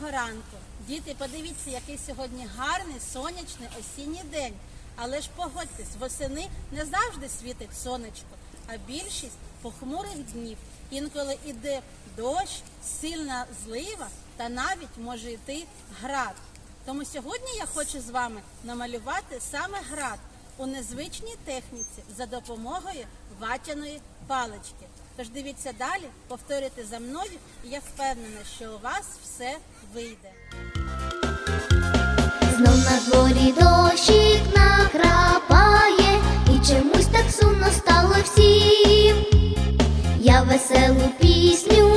Доброго ранку. Діти, подивіться, який сьогодні гарний сонячний осінній день. Але ж погодьтесь, восени не завжди світить сонечко, а більшість похмурих днів. Інколи іде дощ, сильна злива та навіть може йти град. Тому сьогодні я хочу з вами намалювати саме град у незвичній техніці за допомогою ватяної палички. Тож дивіться далі, повторюйте за мною, і я впевнена, що у вас все вийде. Знов на дворі дощик накрапає, і чомусь так сумно стало всім. Я веселу пісню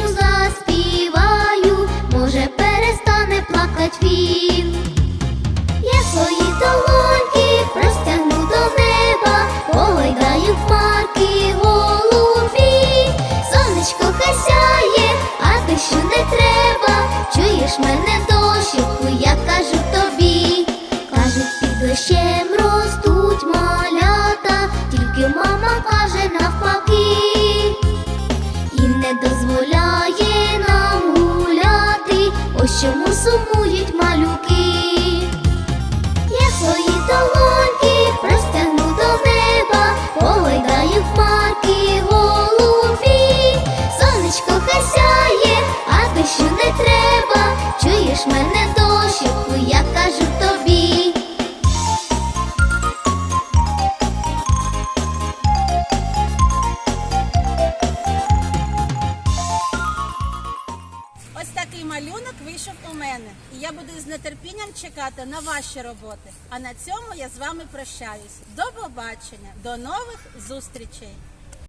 треба. Чуєш мене дощику, я кажу тобі. Кажуть, під дощем ростуть малята, тільки мама каже навпаки і не дозволяє нам гуляти, ось чому сумують малюки. Ось такий малюнок вийшов у мене, і я буду з нетерпінням чекати на ваші роботи. А на цьому я з вами прощаюсь. До побачення, до нових зустрічей!